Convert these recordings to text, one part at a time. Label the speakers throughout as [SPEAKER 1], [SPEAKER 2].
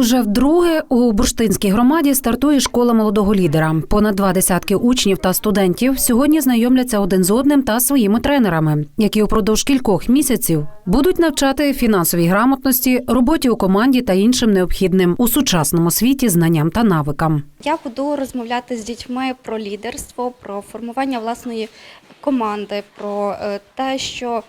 [SPEAKER 1] Уже вдруге у бурштинській громаді стартує школа молодого лідера. Понад два десятки учнів та студентів сьогодні знайомляться один з одним та своїми тренерами, які упродовж кількох місяців будуть навчати фінансовій грамотності, роботі у команді та іншим необхідним у сучасному світі знанням та навикам.
[SPEAKER 2] Я буду розмовляти з дітьми про лідерство, про формування власної команди, про е, те, що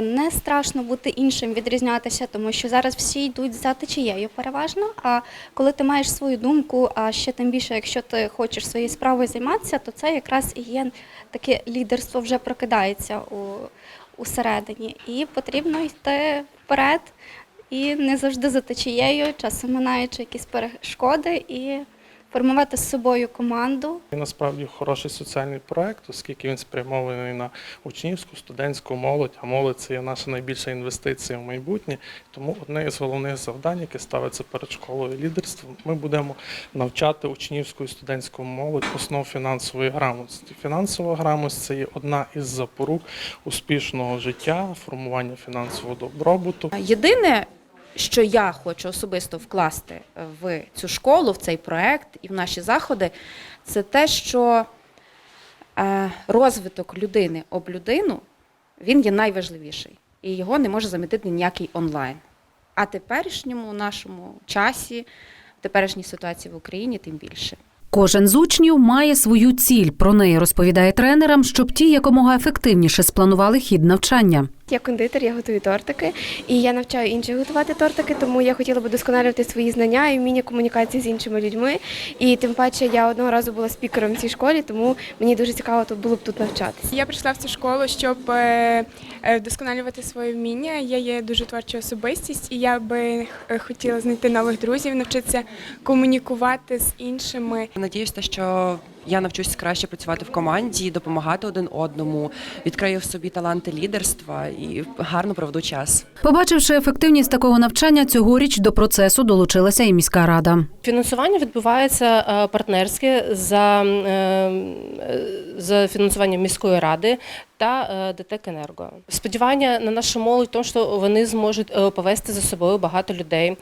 [SPEAKER 2] не страшно бути іншим, відрізнятися, тому що зараз всі йдуть за течією переважно. А коли ти маєш свою думку, а ще тим більше, якщо ти хочеш своєю справою займатися, то це якраз і є таке лідерство вже прокидається у, усередині. І потрібно йти вперед і не завжди за течією, часом минаючи якісь перешкоди і формувати з собою команду.
[SPEAKER 3] І насправді хороший соціальний проект, оскільки він спрямований на учнівську, студентську молодь, а молодь це є наша найбільша інвестиція в майбутнє. Тому одне із головних завдань, яке ставиться перед школою лідерства, ми будемо навчати учнівську і студентську молодь основ фінансової грамотності. Фінансова грамотність це є одна із запорук успішного життя, формування фінансового добробуту.
[SPEAKER 4] Єдине, що я хочу особисто вкласти в цю школу, в цей проект і в наші заходи, це те, що е, розвиток людини об людину він є найважливіший, і його не може замітити ніякий онлайн. А теперішньому нашому часі, в теперішній ситуації в Україні, тим більше.
[SPEAKER 1] Кожен з учнів має свою ціль. Про неї розповідає тренерам, щоб ті якомога ефективніше спланували хід навчання.
[SPEAKER 5] Я кондитер, я готую тортики, і я навчаю інших готувати тортики, тому я хотіла би досконалювати свої знання і вміння комунікації з іншими людьми. І тим паче я одного разу була спікером в цій школі, тому мені дуже цікаво тут було б тут навчатися.
[SPEAKER 6] Я прийшла в цю школу, щоб е, е, вдосконалювати своє вміння. Я є дуже творча особистість, і я би е, хотіла знайти нових друзів, навчитися комунікувати з іншими.
[SPEAKER 7] Надіюся, що я навчусь краще працювати в команді, допомагати один одному, відкрию в собі таланти лідерства і гарно проведу час.
[SPEAKER 1] Побачивши ефективність такого навчання, цьогоріч до процесу долучилася і міська рада.
[SPEAKER 8] Фінансування відбувається е, партнерське за, е, за фінансуванням міської ради та е, ДТЕК Енерго. Сподівання на нашу молодь, в тому, що вони зможуть повести за собою багато людей.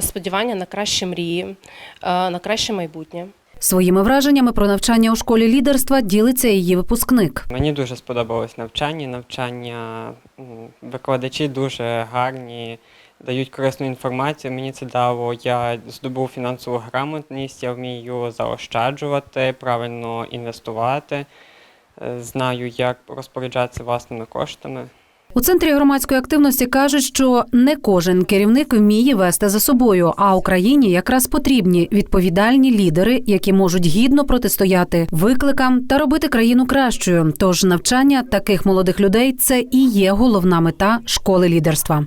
[SPEAKER 8] Сподівання на кращі мрії, на краще майбутнє.
[SPEAKER 1] Своїми враженнями про навчання у школі лідерства ділиться її випускник.
[SPEAKER 9] Мені дуже сподобалось навчання. Навчання викладачі дуже гарні, дають корисну інформацію. Мені це дало. Я здобув фінансову грамотність, я вмію заощаджувати, правильно інвестувати, е, знаю, як розпоряджатися власними коштами.
[SPEAKER 1] У центрі громадської активності кажуть, що не кожен керівник вміє вести за собою, а Україні якраз потрібні відповідальні лідери, які можуть гідно протистояти викликам та робити країну кращою. Тож навчання таких молодих людей це і є головна мета школи лідерства.